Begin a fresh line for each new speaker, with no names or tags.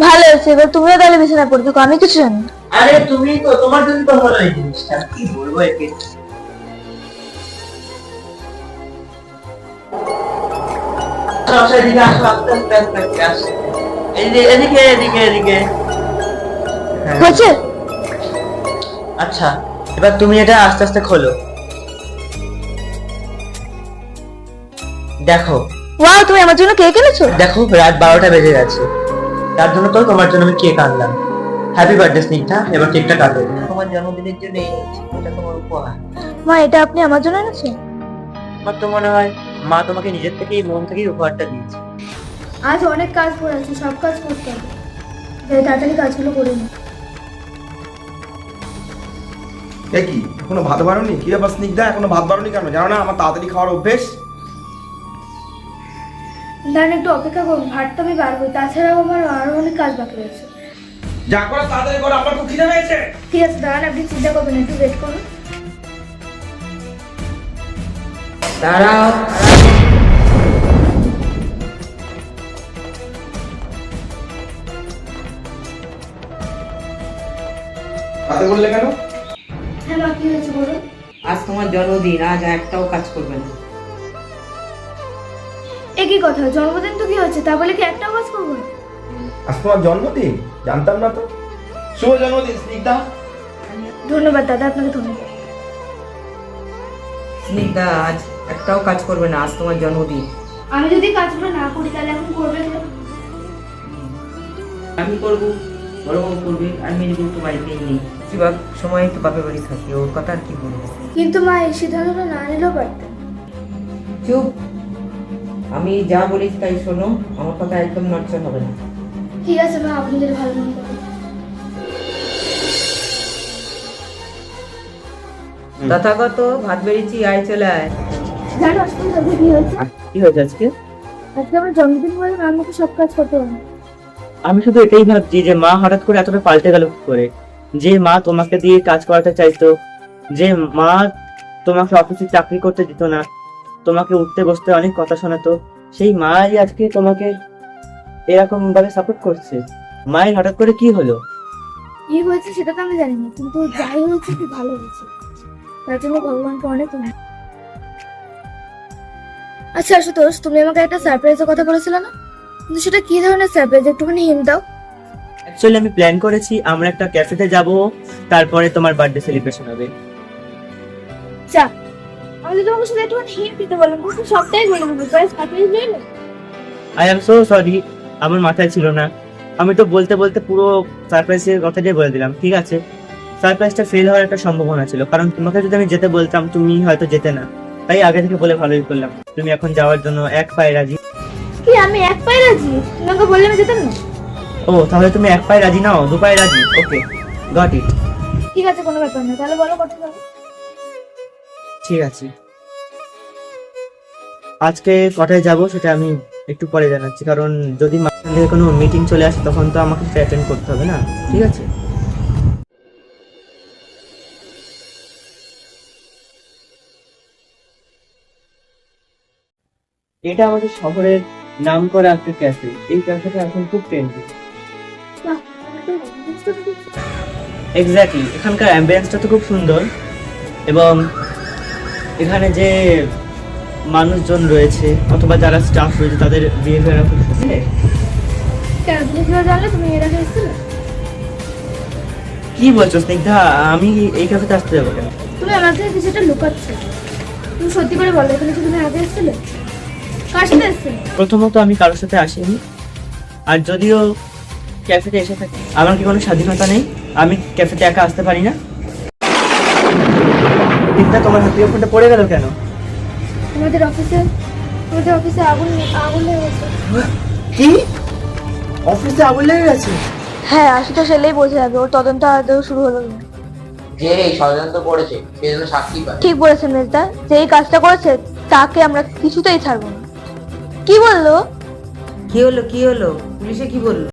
ভালো আছে এবার তুমিও তাহলে বিছানা পড়ে থাকো আমি কিছু জানি
আরে তুমি তো তোমার জন্য তো হলো এই জিনিসটা কি বলব একে এদিকে আসো, আস্তে আস্তে আস্তে আসো। এদিকে এদিকে এদিকে এদিকে হ্যাঁ।
হয়েছে
আচ্ছা এবার তুমি এটা আস্তে আস্তে খোলো। দেখো।
ওয়াও তুমি আমার জন্য কেক এনেছো?
দেখো রাত বারোটা বেজে গেছে। তার জন্য তো তোমার জন্য আমি কেক আনলাম। Happy birthday Snigdha. এবার কেকটা কাটো। তোমার জন্মদিনের জন্য এটা তোমার উপহার।
মা এটা আপনি আমার জন্য এনেছেন?
আমার তো মনে হয় মা তোমাকে নিজের থেকেই মন থেকেই উপহারটা দিয়েছে।
আজ অনেক কাজ পড়ে আছে সব কাজ করতে হবে। তাড়াতাড়ি কাজগুলো করে নি
এ কি? এখনও ভাত বাড়নি? কি ব্যাপার স্নিগ্ধা? এখনও ভাত বাড়নি কেন? জানো না আমার তাড়াতাড়ি খাওয়ার অভ্যেস।
দাঁড়ান একটু অপেক্ষা করুন। ভাতটা আমি বার করি। তাছাড়াও আমার আরও অনেক কাজ বাকি রয়েছে।
যা করে তাড়াতাড়ি করো আমার খুব খিদে পেয়েছে।
ঠিক আছে দাঁড়ান আপনি চিন্তা করবেন না, একটু ওয়েট করুন।
দাঁড়াও।
তাতে বললে কেন?
কি হয়েছে বলুন
আজ তোমার জন্মদিন আজ একটাও কাজ করবে না।
একই কথা? জন্মদিন তো কি হচ্ছে? তা বলে কি একটাও কাজ করব না?
আজ তোমার জন্মদিন? জানতাম না তো। শুভ জন্মদিন স্নিগ্ধা।
ধন্যবাদ দাদা আপনাকে ধন্যবাদ।
স্নিগ্ধা আজ একটাও কাজ করবে না আজ তোমার জন্মদিন।
আমি যদি কাজগুলো না করি তাহলে এখন করবে
আমি করব। বড় করবে আর তো বাড়িতেই নেই। সময় তো বাপের বাড়ি থাকি ওর কথা আর কি বলব?
কিন্তু মা এই সিদ্ধান্তটা না নিলেও পারতেন
চুপ। আমি যা বলেছি তাই শোনো আমার কথা একদম নড়চড় হবে না।
ঠিক আছে মা আপনি যদি ভালো মনে করেন
তথাগত ভাত বেরিয়েছি আয় চলে আয়।
জানো আজকে আজকে কি হয়েছে।
কি হয়েছে আজকে?
আজকে আমার জন্মদিন বলে আমি আমাকে সব কাজ করতে পারব
আমি শুধু এটাই ভাবছি যে মা হঠাৎ করে এতটা পাল্টে গেল কি করে? যে মা তোমাকে দিয়ে কাজ করাতে চাইতো, যে মা তোমাকে অফিসে চাকরি করতে দিত না, তোমাকে উঠতে বসতে অনেক কথা শোনাতো, সেই মাই আজকে তোমাকে এরকম ভাবে সাপোর্ট করছে। মায়ের হঠাৎ করে কি হলো?
কি হয়েছে সেটা তো আমি জানি না কিন্তু যাই হয়েছে খুব ভালো হয়েছে। তার জন্য ভগবানকে অনেক আচ্ছা আশুতোষ, তুমি আমাকে একটা সারপ্রাইজের কথা বলেছিলে না? কিন্তু সেটা কি ধরনের সারপ্রাইজ একটুখানি হিন্ট দাও।
অ্যাকচুয়ালি আমি প্ল্যান করেছি আমরা একটা ক্যাফেতে যাব তারপরে তোমার বার্থডে সেলিব্রেশন হবে।
আমি তো তোমাকে শুধু একটুখানি হিন্ট দিতে বললাম কিন্তু সবটাই বলে দেবো প্রায় সারপ্রাইজ নেই
আই এম সো সরি আমার মাথায় ছিল না। আমি তো বলতে বলতে পুরো সারপ্রাইজের কথাটাই বলে দিলাম ঠিক আছে? সারপ্রাইজটা ফেল হওয়ার একটা সম্ভাবনা ছিল কারণ তোমাকে যদি আমি যেতে বলতাম তুমি হয়তো যেতে না। তাই আগে থেকে বলে ভালোই করলাম। তুমি এখন যাওয়ার জন্য এক পায়ে রাজি।
কি আমি এক পায়ে রাজি? তুমি আমাকে বললে আমি যেতাম না
ও তাহলে তুমি এক পায়ে রাজি নাও দু পায়ে রাজি। ওকে গট ইট
ঠিক আছে কোনো ব্যাপার না তাহলে বলো কত যাব
ঠিক আছে। আজকে কটায় যাব সেটা আমি একটু পরে জানাচ্ছি কারণ যদি মাঝখান থেকে কোনো মিটিং চলে আসে তখন তো আমাকে সেটা অ্যাটেন্ড করতে হবে না ঠিক আছে? এটা আমাদের শহরের নাম করা একটা ক্যাফে এই ক্যাফেটা এখন খুব ট্রেন্ডি এক্স্যাক্টলি এখানকার অ্যাম্বিয়েন্সটা তো খুব সুন্দর এবং এখানে যে মানুষজন রয়েছে অথবা যারা স্টাফ রয়েছে তাদের বিহেভিয়ার খুব সুন্দর।
এসেছিলে?
কি বলছো স্নিগ্ধা? আমি এই ক্যাফেতে আসতে যাব কেন?
তুমি আমার থেকে কিছু একটা লুকাচ্ছ। তুমি সত্যি করে বলো এখানে তুমি আগে এসেছিলে?
প্রথমত আমি কারোর সাথে আসিনি। আর যদিও ক্যাফেতে এসে থাকি আমার কি কোনো স্বাধীনতা নেই? আমি ক্যাফেতে একা আসতে পারি না। স্নিগ্ধা তোমার হাতে ফোনটা পড়ে গেল কেন?
আমাদের অফিসে আমাদের অফিসে আগুন আগুন লেগে গেছে।
কি? অফিসে আগুন লেগে গেছে?
হ্যাঁ আশুতোষ এলেই বোঝা যাবে। ওর তদন্ত আদৌ শুরু হলো না।
যে এই ষড়যন্ত্র করেছে সে যেন শাস্তি পায়।
ঠিক বলেছেন মেজদা। যে এই কাজটা করেছে তাকে আমরা কিছুতেই ছাড়বো না। কি বলল?
কি হলো কি হলো? পুলিশে কি বলল?